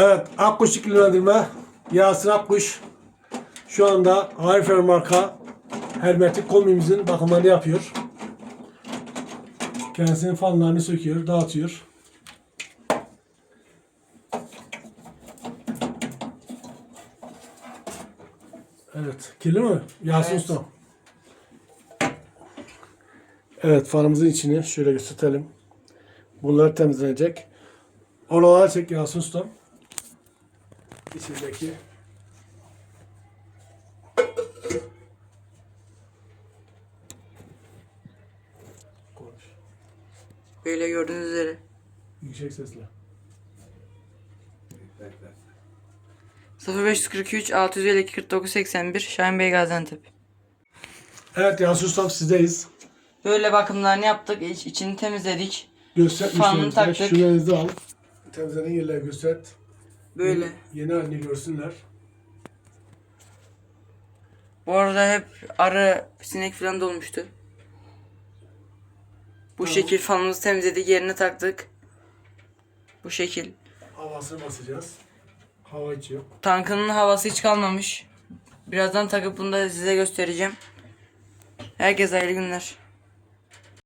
Evet, Akkuş iklimlendirme. Yasin Akkuş şu anda Harifer marka hermetik komimizin bakımlarını yapıyor. Kendisinin fanlarını söküyor, dağıtıyor. Evet, kirli mi? Yasin Evet. Usta. Evet, fanımızın içini şöyle gösterelim. Bunlar temizlenecek. Oraları çek Yasin Usta. İçindeki. Konuş. Böyle gördüğünüz üzere. Yüksek sesle. 0543 652 49 81 Şahin Bey Gaziantep. Evet Yasin Usta sizdeyiz. Böyle bakımlarını yaptık. iç, içini temizledik. Göster Fanını müşterimize. taktık. Şunu elinizde al. Temizlenen yerleri göster. Böyle. Yeni halini görsünler. Bu arada hep arı, sinek falan dolmuştu. Bu Tamam. şekil fanımızı temizledik. Yerine taktık. Bu şekil. Havasını basacağız. Hava hiç yok. Tankının havası hiç kalmamış. Birazdan takıp bunu da size göstereceğim. Herkese hayırlı günler.